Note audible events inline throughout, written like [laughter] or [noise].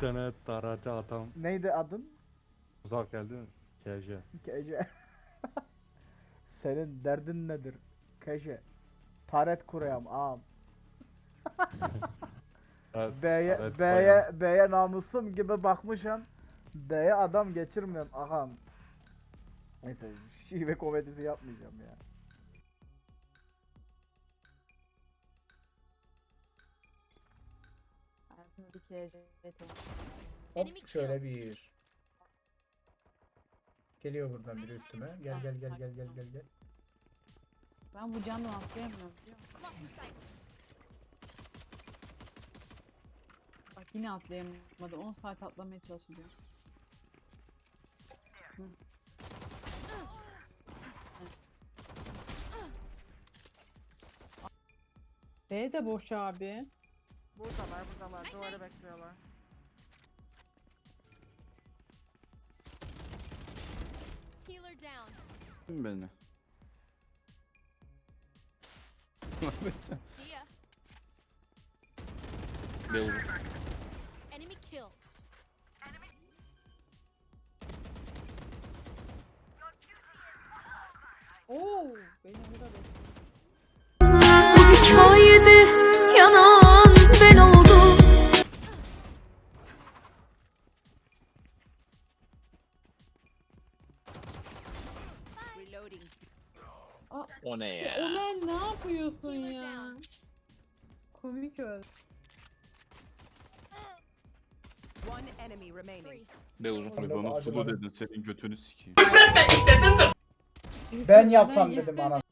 Bir tane taracı adam Neydi adın? uzak geldi mi? KJ. Keşe. Senin derdin nedir? Keşe. Taret kurayım ağam. Evet, B'ye taret B'ye B'ye namusum gibi bakmışım. B'ye adam geçirmiyorum ağam. Neyse şive komedisi yapmayacağım ya. Hayatımda bir kere jet oldu. Hop şöyle bir. Geliyor buradan biri üstüme. Gel gel gel gel gel gel gel. Ben bu candan atlayamıyorum? Bak yine atlayamadı. 10 saat atlamaya çalışacağım. Hı. B de boş abi. Buradalar buradalar. Duvarı bekliyorlar. Healer down. beni. See ya. Be uzun. Enemy kill. Oo, beni burada bekliyor. Bu hikayede yanan Reloading. O ne ya? Ömer ne yapıyorsun ya? Komik öl. One enemy remaining. Be uzun. Hadi Bana sulu dedin senin götünü sikeyim. [laughs] Ben yapsam dedim ana.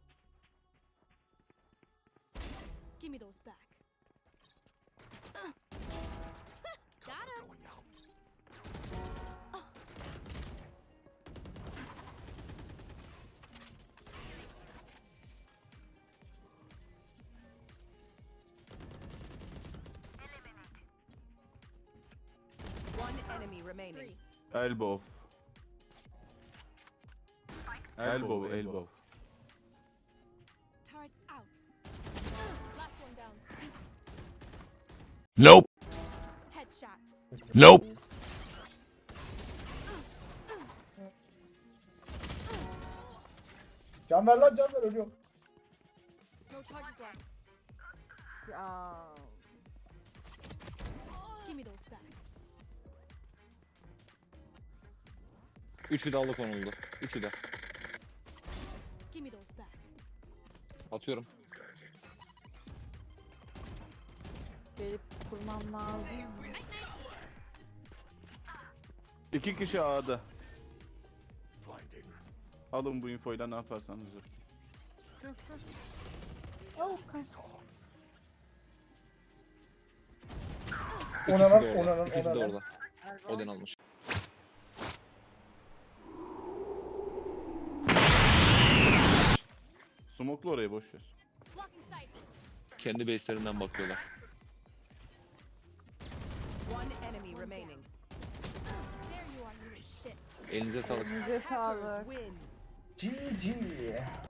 Give me those back. Enemy remaining. Three. Elbow. Elbow, elbow. Turret out. Last one down. Nope. Headshot. Nope. Can ver lan can ver ölüyorum. No charges left. Ya. Give me those back. Üçü de alıkonuldu. Üçü de. Atıyorum. Gelip kurmam lazım. İki kişi A'da. Alın bu infoyla ne yaparsanız yapın. Oh kaç. Ona İkisi lan de ona orada. lan İkisi ona de lan. orada. Odin almış. Smoklu orayı boş ver. Kendi base'lerinden bakıyorlar. One enemy remaining. There you are, you shit. Elinize sağlık. Elinize sağlık. Win. GG.